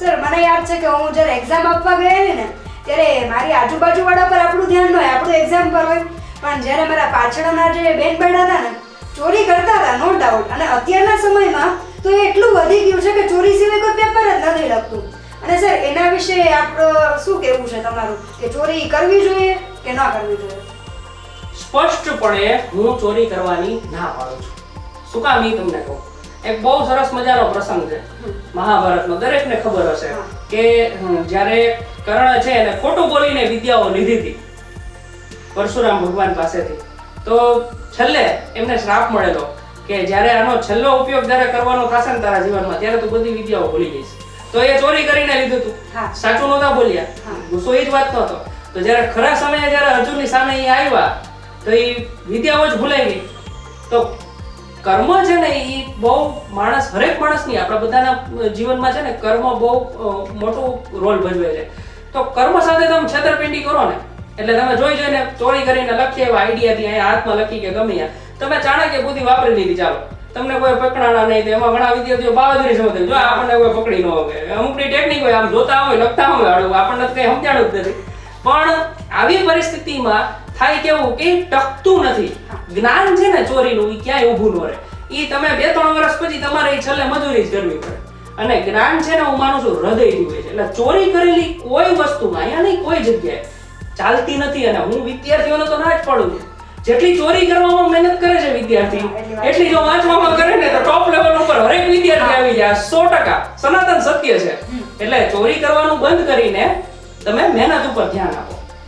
Sir, મને યાદ છે કે હું જ્યારે એક્ઝામ આપવા ગયેલી ને, ત્યારે મારી આજુબાજુવાળા પર આપણું ધ્યાન ન હોય, આપણું એક્ઝામ પર હોય. પણ જ્યારે મારા પાછળના જે બેન બેઠા હતા ને, ચોરી કરતા હતા નો ડાઉટ અને અત્યારના સમયમાં તો એટલું વધી ગયું છે કે ચોરી સિવાય કોઈ પેપર જ નથી લખતું. અને સર, એના વિશે આપણું શું કહેવું છે તમારું? કે ચોરી કરવી જોઈએ કે ન કરવી જોઈએ? સ્પષ્ટપણે હું ચોરી કરવાની ના પાડું છું. શું કામ એ તમને કહું? એક બહુ સરસ મજાનો પ્રસંગ છે. મહાભારતનો દરેકને ખબર હશે. કે જ્યારે કર્ણ છે એને ખોટું બોલીને વિદ્યાઓ લીધી હતી પરશુરામ ભગવાન પાસેથી. તો છેલ્લે એમને શ્રાપ મળેલો કે જ્યારે આનો છેલ્લો ઉપયોગ જ્યારે કરવાનો થશે ને તારા જીવનમાં ત્યારે તું બધી વિદ્યાઓ ભૂલી જઈશ. તો એ ચોરી કરીને લીધું હતું સાચું નહોતા બોલ્યા. ગુસ્સો એ જ વાત નહોતો તો જ્યારે ખરા સમયે જ્યારે અર્જુનની સામે એ આવ્યા તો એ વિદ્યાઓ જ ભૂલાઈ ગઈ. તો કર્મ છે ને એ બહુ માણસ, હરેક માણસની આપણા બધાના જીવનમાં છે ને કર્મ બહુ મોટો રોલ ભજવે છે. તો કર્મ સાથે તમે છેતરપિંડી કરો ને, એટલે તમે જોઈ જોઈને ચોરી કરીને લખી એવા આઈડિયાથી અહીંયા હાથમાં લખી કે ગમે તમે ચાણક્ય બુદ્ધિ વાપરી લીધી, ચાલો. તમને કોઈ પકડાણા નહીં તો એમાં ઘણા વિદ્યાર્થીઓ બહાદુરી સમજે જો આપણને કોઈ પકડી ન હોય, અમુકની ટેકનિક હોય, આમ જોતા હોય, લખતા હોય આપણને કઈ સમજાણું જ નથી. પણ આવી પરિસ્થિતિમાં થાય કેવું કે ટકતું નથી. જ્ઞાન છે ને ચોરીનું ઈ ક્યાંય ઊભું ન રહે. એ તમે બે ત્રણ વર્ષ પછી તમારે એ છેલ્લે મજૂરી જ કરવી પડે. અને જ્ઞાન છે ને હું માનું છું હૃદય હોય છે. એટલે ચોરી કરેલી કોઈ વસ્તુમાં અહીંયા નહીં કોઈ જગ્યાએ ચાલતી નથી અને હું વિદ્યાર્થીઓને તો ના જ પડું છું. જેટલી ચોરી કરવામાં મહેનત કરે છે વિદ્યાર્થી એટલી એટલી જો વાંચવામાં કરે ને તો ટોપ લેવલ ઉપર હરેક વિદ્યાર્થી આવી જાય. સો ટકા સનાતન સત્ય છે. એટલે ચોરી કરવાનું બંધ કરીને તમે મહેનત ઉપર ધ્યાન આપો.